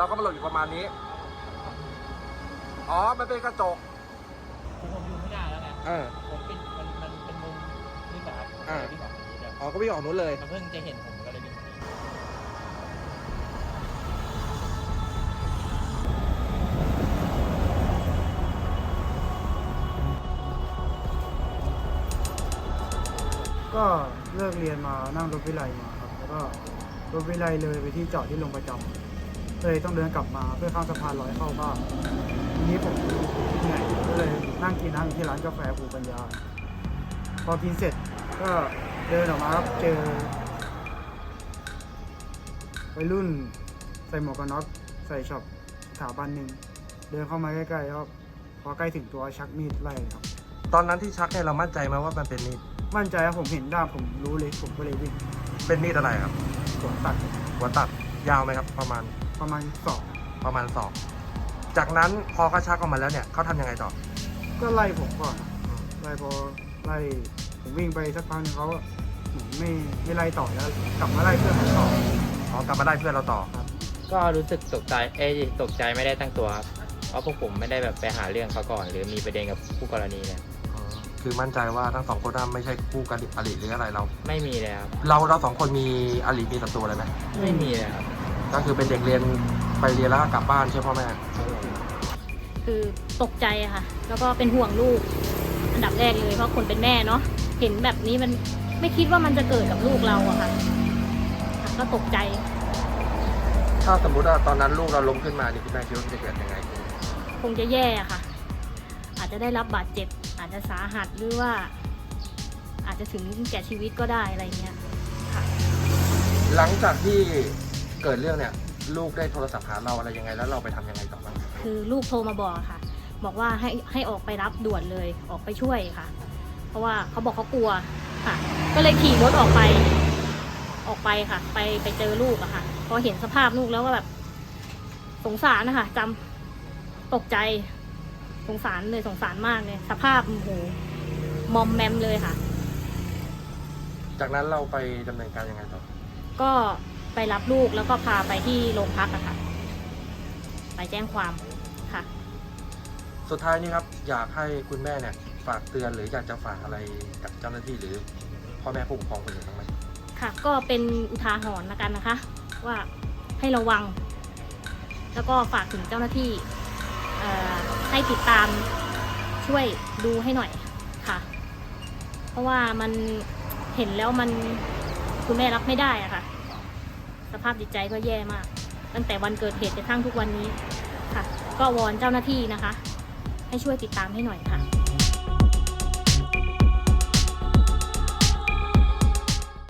เราก็มาหล่นอยู่ประมาณนี้ อ๋อ มันเป็นกระจก คือผมอยู่ไม่ได้แล้วไงเออ ผมปิดมันมันเป็นมุมนี่แบบอ่าที่บอกอย่างนี้เดียวอ๋อ ก็วิ่งออกนู้นเลย มันเพิ่งจะเห็นผมก็เลยวิ่งหนีก็เลิกเรียนมานั่งรถวิไลมาครับแล้วก็รถวิไลเลยไปที่จอดที่โรงประจำ เลยต้องเดินกลับมาเพื่อข้ามสะพานลอยเข้าบ้านทีนี้ผมเหนื่อยก็เลยนั่งกินน้ำอยู่ที่ร้านกาแฟภูปัญญา พอกินเสร็จก็เดินออกมาครับเจอวัยรุ่นใส่หมวกกันน็อกใส่ช็อปสถาบันหนึ่งเดินเข้ามาใกล้ๆครับพอใกล้ถึงตัวชักมีดไล่เลยครับ ตอนนั้นที่ชักเนี่ยเรามั่นใจไหมว่ามันเป็นมีดมั่นใจว่าผมเห็นด้ามผมรู้เลยผมก็เลยวิ่งเป็นมีดอะไรครับสวนตัดหัวตัดยาวไหมครับประมาณ ประมาณสองประมาณสองจากนั้นพอเขาชักออกมาแล้วเนี่ยเขาทำยังไงต่อ ก็ไล่ผมก่อนครับไล่พอไล่ผมวิ่งไปสักพักหนึงเขาก็เหมือนไม่ไม่ไล่ต่อแล้วกลับมาไล่เพื่อนผมต่ออ๋อกลับมาได้เพื่อนเราต่อ ก็รู้สึกตกใจ เอ้ยตกใจไม่ได้ตั้งตัวครับ เพราะพวกผมไม่ได้แบบไปหาเรื่องเขาก่อน หรือมีประเด็นกับคู่กรณีเลยคือมั่นใจว่าทั้งสองคนนั้นไม่ใช่คู่กันอริหรืออะไรเรา ไม่มีเลยครับ เราเราสองคนมีอริมีศัตรูอะไรไหมไม่มีเลยครับ ก็คือเป็นเด็กเรียนไปเรียนแล้วก็กลับบ้านใช่วยพ่อแม่ คือตกใจอะค่ะ แล้วก็เป็นห่วงลูก อันดับแรกเลยเพราะคนเป็นแม่เนาะเห็นแบบนี้มันไม่คิดว่ามันจะเกิดกับลูกเราอะค่ะค่ะก็ตกใจ ถ้าสมมติว่าตอนนั้นลูกเราล้มขึ้นมานี่คุณแม่คิดว่าจะเกิดยังไงคงจะแย่อะค่ะ อาจจะได้รับบาดเจ็บ อาจจะสาหัสหรือว่า อาจจะถึงแก่ชีวิตก็ได้อะไรเงี้ยค่ะ หลังจากที่ เกิดเรื่องเนี่ยลูกได้โทรศัพท์หาเราอะไรยังไงแล้วเราไปทำยังไงต่อบ้างคือลูกโทรมาบอกอะค่ะ บอกว่าให้ให้ออกไปรับด่วนเลยออกไปช่วยค่ะ เพราะว่าเขาบอกเขากลัวค่ะ ก็เลยขี่รถออกไป ออกไปค่ะ ไปไปเจอลูกอะค่ะ พอเห็นสภาพลูกแล้วก็แบบ สงสารนะคะจำตกใจ สงสารเลยสงสารมากเลย สภาพโอ้โหมอมแมมเลยค่ะ จากนั้นเราไปดำเนินการยังไงต่อ ก็ ไปรับลูกแล้วก็พาไปที่โรงพักอะค่ะ ไปแจ้งความค่ะ สุดท้ายนี้ครับอยากให้คุณแม่เนี่ยฝากเตือนหรืออยากจะฝากอะไรกับเจ้าหน้าที่หรือพ่อแม่ผู้ปกครองคนอื่นบ้างไหมค่ะ ก็เป็นอุทาหรณ์ละกันนะคะ ว่าให้ระวัง แล้วก็ฝากถึงเจ้าหน้าที่เอ่อให้ติดตามช่วยดูให้หน่อยค่ะ เพราะว่ามันเห็นแล้วมันคุณแม่รับไม่ได้อะค่ะ สภาพจิตใจก็แย่มาก ตั้งแต่วันเกิดเหตุจนกระทั่งทุกวันนี้ค่ะ ก็วอนเจ้าหน้าที่นะคะ ให้ช่วยติดตามให้หน่อยค่ะ